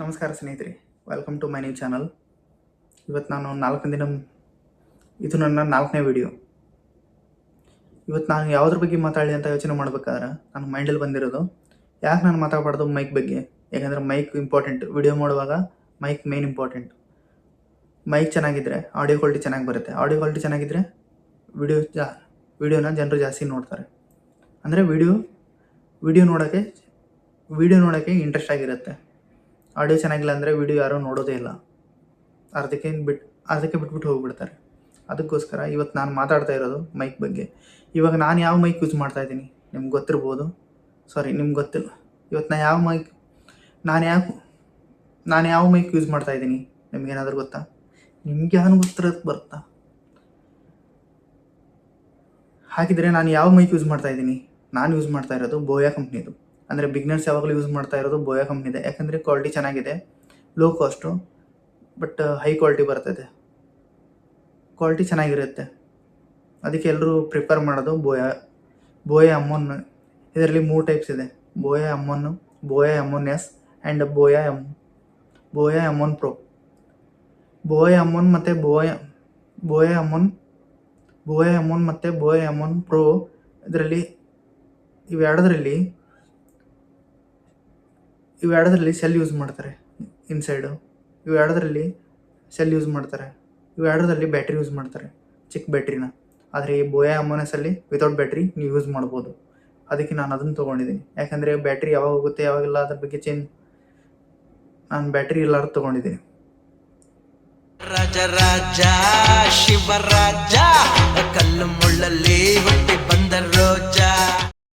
ನಮಸ್ಕಾರ ಸ್ನೇಹಿತರೆ welcome to my new channel ಇವತ್ತು ನಾನು ನಾಲ್ಕನೇ ದಿನ, ಇದು ನನ್ನ ನಾಲ್ಕನೇ ವಿಡಿಯೋ ಇವತ್ತು ನಾನು ಯಾವುದ್ರ ಬಗ್ಗೆ ಮಾತಾಡಲಿ ಅಂತ ಯೋಚನೆ ಮಾಡ್ಬೇಕಾದ್ರೆ ನನ್ನ ಮೈಂಡಲ್ಲಿ ಬಂದಿರೋದು, ಯಾಕೆ ನಾನು ಮಾತಾಡಬಾರ್ದು ಮೈಕ್ ಬಗ್ಗೆ? ಯಾಕಂದರೆ ಮೈಕ್ ಇಂಪಾರ್ಟೆಂಟ್ ವಿಡಿಯೋ ಮಾಡುವಾಗ ಮೈಕ್ ಮೇನ್ ಇಂಪಾರ್ಟೆಂಟ್ ಮೈಕ್ ಚೆನ್ನಾಗಿದ್ದರೆ ಆಡಿಯೋ ಕ್ವಾಲಿಟಿ ಚೆನ್ನಾಗಿ ಬರುತ್ತೆ. ಆಡಿಯೋ ಕ್ವಾಲಿಟಿ ಚೆನ್ನಾಗಿದ್ದರೆ ವಿಡಿಯೋ ಜಾ ವಿಡಿಯೋನ ಜನರು ಜಾಸ್ತಿ ನೋಡ್ತಾರೆ. ಅಂದರೆ ವಿಡಿಯೋ ವಿಡಿಯೋ ನೋಡೋಕ್ಕೆ ವಿಡಿಯೋ ನೋಡೋಕ್ಕೆ ಇಂಟ್ರೆಸ್ಟ್ ಆಗಿರುತ್ತೆ. ಆಡಿಯೋ ಚೆನ್ನಾಗಿಲ್ಲ ಅಂದರೆ ವಿಡಿಯೋ ಯಾರೂ ನೋಡೋದೇ ಇಲ್ಲ. ಅರ್ಧಕ್ಕೆ ಬಿಟ್ಟು ಅರ್ಧಕ್ಕೆ ಬಿಟ್ಬಿಟ್ಟು ಹೋಗ್ಬಿಡ್ತಾರೆ. ಅದಕ್ಕೋಸ್ಕರ ಇವತ್ತು ನಾನು ಮಾತಾಡ್ತಾ ಇರೋದು ಮೈಕ್ ಬಗ್ಗೆ. ಇವಾಗ ನಾನು ಯಾವ ಮೈಕ್ ಯೂಸ್ ಮಾಡ್ತಾ ಇದ್ದೀನಿ? ನಿಮ್ಗೆ ಗೊತ್ತಿರ್ಬೋದು. ಸಾರಿ ನಿಮ್ಗೆ ಗೊತ್ತಿಲ್ಲ. ಇವತ್ತು ನಾನು ಯಾವ ಮೈಕ್ ನಾನು ಯಾವ ನಾನು ಯಾವ ಮೈಕ್ ಯೂಸ್ ಮಾಡ್ತಾ ಇದ್ದೀನಿ? ನಿಮ್ಗೇನಾದ್ರೂ ಗೊತ್ತಾ? ನಿಮ್ಗೆ ಯಾವ ಗೊತ್ತಿರೋದು ಬರುತ್ತಾ ಹಾಗಿದ್ರೆ ನಾನು ಯಾವ ಮೈಕ್ ಯೂಸ್ ಮಾಡ್ತಾ ಇದ್ದೀನಿ? ನಾನು ಯೂಸ್ ಮಾಡ್ತಾ ಇರೋದು ಬೋಯಾ ಕಂಪ್ನಿದು ಅಂದರೆ ಬಿಗ್ನರ್ಸ್ ಯಾವಾಗಲೂ ಯೂಸ್ ಮಾಡ್ತಾ ಇರೋದು ಬೋಯಾ ಕಂಪ್ನಿದೆ ಯಾಕಂದರೆ ಕ್ವಾಲಿಟಿ ಚೆನ್ನಾಗಿದೆ low cost but high quality ಬರ್ತದೆ ಕ್ವಾಲಿಟಿ ಚೆನ್ನಾಗಿರುತ್ತೆ. ಅದಕ್ಕೆ ಎಲ್ಲರೂ ಪ್ರಿಫರ್ ಮಾಡೋದು ಬೋಯಾ ಬೋಯಾ ಅಮ್ಮನ್ ಇದರಲ್ಲಿ ಮೂರು ಟೈಪ್ಸ್ ಇದೆ. Boya M one Boya M one S and Boya M Boya M one pro Boya M one ಮತ್ತು ಬೋಯಾ ಬೋಯಾ ಅಮ್ಮೊನ್ ಬೋಯಾ ಅಮ್ಮೊನ್ ಮತ್ತು ಬೋಯಾ ಅಮ್ಮೊನ್ ಪ್ರೋ ಇದರಲ್ಲಿ ಇವೆರಡರಲ್ಲಿ ಇವೆರಡರಲ್ಲಿ ಸೆಲ್ ಯೂಸ್ ಮಾಡ್ತಾರೆ ಇನ್ಸೈಡು ಇವೆರಡರಲ್ಲಿ ಸೆಲ್ ಯೂಸ್ ಮಾಡ್ತಾರೆ. ಇವೆರಡರಲ್ಲಿ ಬ್ಯಾಟ್ರಿ ಯೂಸ್ ಮಾಡ್ತಾರೆ, ಚಿಕ್ಕ ಬ್ಯಾಟ್ರಿನ ಆದರೆ ಈ ಬೋಯಾ ಅಮೋನಸಲ್ಲಿ ವಿತೌಟ್ ಬ್ಯಾಟ್ರಿ ನೀವು ಯೂಸ್ ಮಾಡ್ಬೋದು. ಅದಕ್ಕೆ ನಾನು ಅದನ್ನು ತೊಗೊಂಡಿದ್ದೀನಿ. ಯಾಕಂದರೆ ಬ್ಯಾಟ್ರಿ ಯಾವಾಗ ಹೋಗುತ್ತೆ, ಯಾವಾಗಿಲ್ಲ ಅದ್ರ ಬಗ್ಗೆ ಚೇಂಜ್ ನಾನು ಬ್ಯಾಟ್ರಿ ಎಲ್ಲರೂ ತೊಗೊಂಡಿದ್ದೀನಿ. ರಾಜ ರಾಜ, ಶಿವರಾಜ, ಕಲ್ಲು ಮುಳ್ಳಲ್ಲಿ